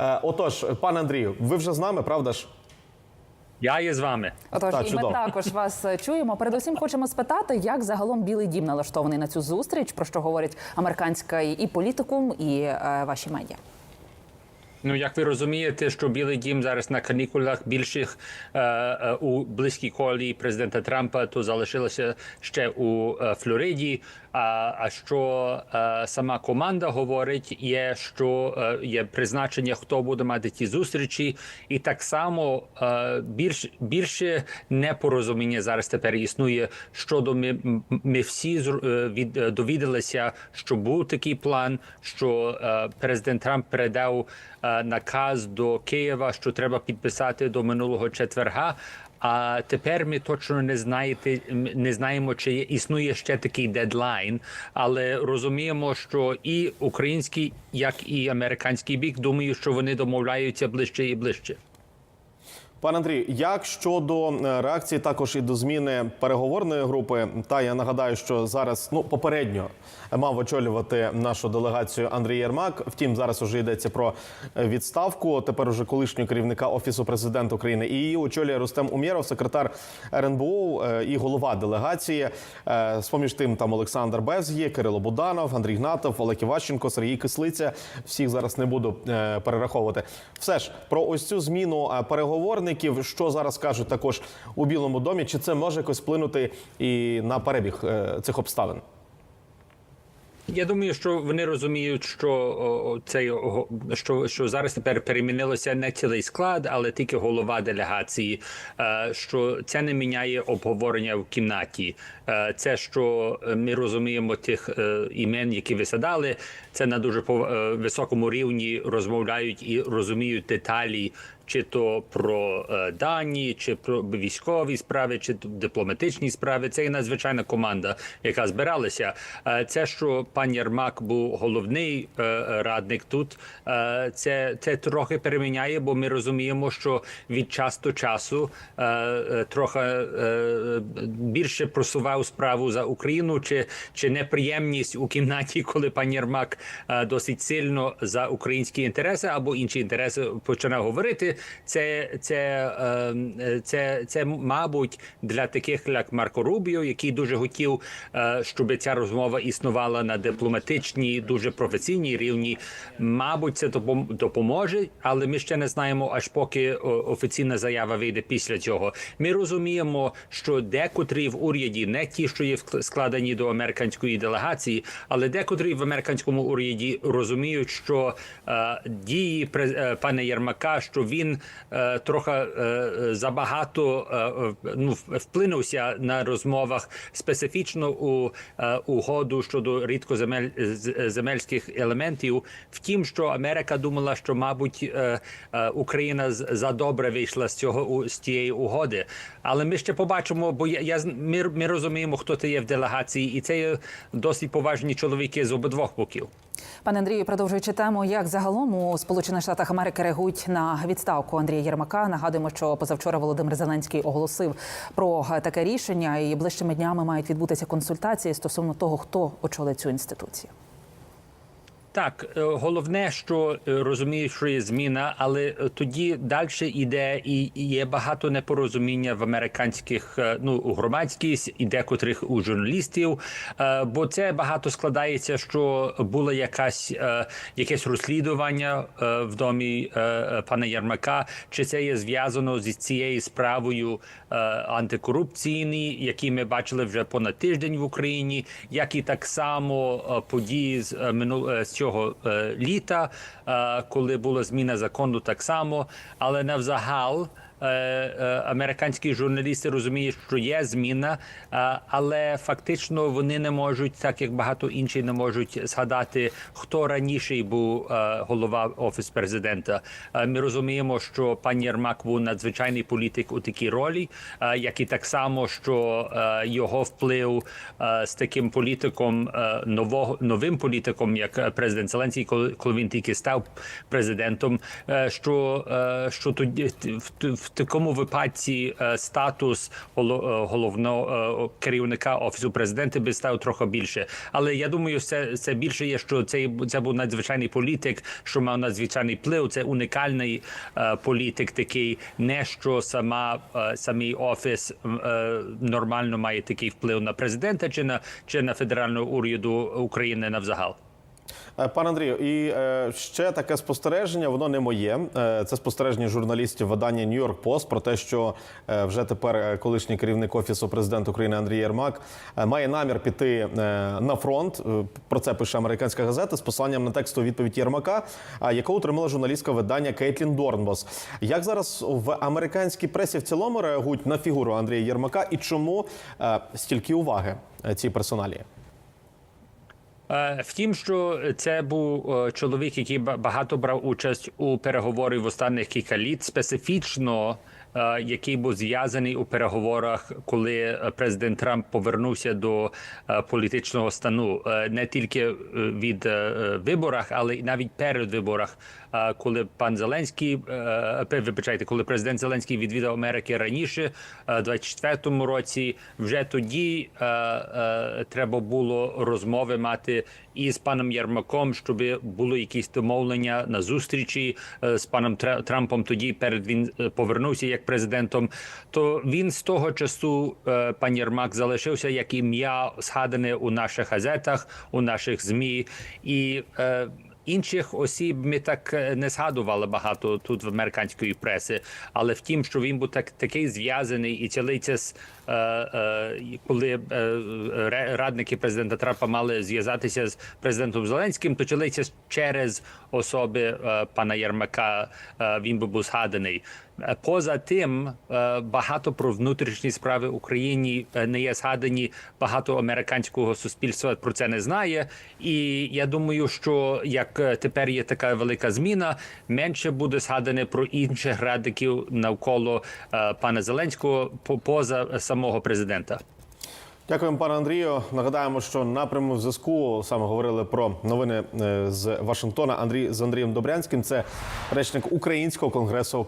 Е, Отож, пане Андрію, ви вже з нами, правда ж? Я є з вами. Отож, Так, і ми також вас е, чуємо. Передусім, хочемо спитати, як загалом Білий Дім налаштований на цю зустріч, про що говорить американська і політикум, і е, ваші медіа. Ну, як ви розумієте, що Білий Дім зараз на канікулах більших е, е, у близькій колії президента Трампа, то залишилося ще у е, Флориді. А, а що е, сама команда говорить, є, що е, є призначення, хто буде мати ті зустрічі, і так само е, більш більше непорозуміння зараз тепер існує щодо ми, ми всі е, від е, довідалися, що був такий план, що е, президент Трамп передав е, наказ до Києва, що треба підписати до минулого четверга. А тепер ми точно не знаєте, не знаємо, чи існує ще такий дедлайн, але розуміємо, що і український, як і американський бік думають, що вони домовляються ближче і ближче. Пане Андрію, як щодо е, реакції також і до зміни переговорної групи? Та я нагадаю, що зараз ну попередньо мав очолювати нашу делегацію Андрій Єрмак. Втім, зараз уже йдеться про е, відставку. Тепер уже колишнього керівника офісу президента України. І її очолює Рустем Умєров, секретар РНБО е, і голова делегації. Е, З-поміж тим там Олександр Безгє, Кирило Буданов, Андрій Гнатов, Олег Іващенко, Сергій Кислиця. Всіх зараз не буду перераховувати. Все ж про ось цю зміну е, переговорників, що зараз кажуть також у Білому домі, чи це може якось вплинути і на перебіг е, цих обставин? Я думаю, що вони розуміють, що о, цей що, що зараз тепер перемінилося не цілий склад, але тільки голова делегації. Е, Що це не міняє обговорення в кімнаті. Е, Це що ми розуміємо тих імен, які ви задали. Це на дуже високому рівні розмовляють і розуміють деталі. Чи то про е, дані, чи про військові справи, чи дипломатичні справи. Це є надзвичайна команда, яка збиралася. Е, це, що пан Єрмак був головний е, радник тут, це, це трохи переміняє, бо ми розуміємо, що від часу до часу трохи більше просував справу за Україну, чи, чи неприємність у кімнаті, коли пан Єрмак е, досить сильно за українські інтереси або інші інтереси починав говорити. Це, це, е, це, це, мабуть, для таких як Марко Рубіо, який дуже хотів, е, щоб ця розмова існувала на дипломатичній, дуже професійній рівні. Мабуть, це допом- допоможе, але ми ще не знаємо, аж поки офіційна заява вийде після цього. Ми розуміємо, що декотрі в уряді, не ті, що є складені до американської делегації, але декотрі в американському уряді розуміють, що е, дії е, пана Єрмака, що він е, трохи е, забагато е, ну, вплинувся на розмовах специфічно у е, угоду щодо рідкоземельських елементів. Втім, що Америка думала, що мабуть е, е, Україна задобре вийшла з цього з цієї угоди. Але ми ще побачимо, бо я, я ми, ми розуміємо, хто це є в делегації, і це є досить поважні чоловіки з обидвох боків. Пане Андрію, продовжуючи тему, як загалом у Сполучених Штатах Америки реагують на відставку Андрія Єрмака. Нагадуємо, що позавчора Володимир Зеленський оголосив про таке рішення, і ближчими днями мають відбутися консультації стосовно того, хто очолить цю інституцію. Так, е, головне, що е, розуміють, що є зміна, але е, тоді далі йде і є багато непорозуміння в американських ну у громадськість і декотрих у журналістів. Бо це багато складається, що було якась якесь розслідування в домі пана Ярмака, чи це є зв'язано зі цією справою антикорупційні, які ми бачили вже понад тиждень в Україні, як і так само події з минул з цього е, літа, е, коли була зміна закону, так само, але навзагал. Е, е, Американські журналісти розуміють, що є зміна, е, але фактично вони не можуть, так як багато інших, не можуть згадати, хто раніше був голова офіс президента. Ми розуміємо, що пан Єрмак був надзвичайний політик у такій ролі, як і так само, що його вплив з таким політиком нового новим політиком, як президент Зеленський, коли, він тільки став президентом, що, що тоді в, в такому випадці е, статус е, головного е, керівника офісу президента би став трохи більше. Але я думаю, це, це більше є, що це, це був надзвичайний політик, що мав надзвичайний вплив. Це унікальний політик, такий не що сама самий офіс нормально має такий вплив на президента чи на чи на федеральну уряду України навзагал. Е, Пане Андрію, і е, ще таке спостереження, воно не моє. Е, це спостереження журналістів видання Нью-Йорк Пост про те, що вже тепер колишній керівник офісу президента України Андрій Єрмак має намір піти на фронт. Про це пише американська газета з посиланням на текстову відповідь Єрмака, яку отримала журналістка видання Кейтлін Дорнбос. Як зараз в американській пресі в цілому реагують на фігуру Андрія Єрмака і чому стільки уваги цій персоналі? Е, Втім, що це був е, чоловік, який ба- багато брав участь у переговорах в останніх кілька літ, специфічно який був зв'язаний у переговорах, коли е, президент Трамп повернувся до е, політичного стану, Е, не тільки е, від е, е, виборах, але й навіть перед виборах, е, коли пан Зеленський е, вибачайте, коли президент Зеленський відвідав Америки раніше, е, 24-му році, вже тоді е, е, треба було розмови мати із паном Єрмаком, щоб було якісь домовлення на зустрічі е, з паном Тра- Трампом. Тоді перед він е, повернувся як президентом. То він з того часу, е, пан Єрмак, залишився як ім'я згадане у наших газетах, у наших змі і. е, Інших осіб ми так е, не згадували багато тут в американської преси, але втім, що він був так такий зв'язаний і цілий час, е, е, коли е, радники президента Трампа мали зв'язатися з президентом Зеленським, то цілий час через особи е, пана Єрмака е, він був згаданий. Поза тим, е, багато про внутрішні справи Україні е, не є згадані. Багато американського суспільства про це не знає. І я думаю, що як е, тепер є така велика зміна, менше буде згадане про інших радиків навколо пана Зеленського поза самого президента. Дякуємо, пане Андрію. Нагадаємо, що на прямому зв'язку саме говорили про новини з Вашингтона. Андрій з Андрієм Добрянським. Це речник Українського конгресу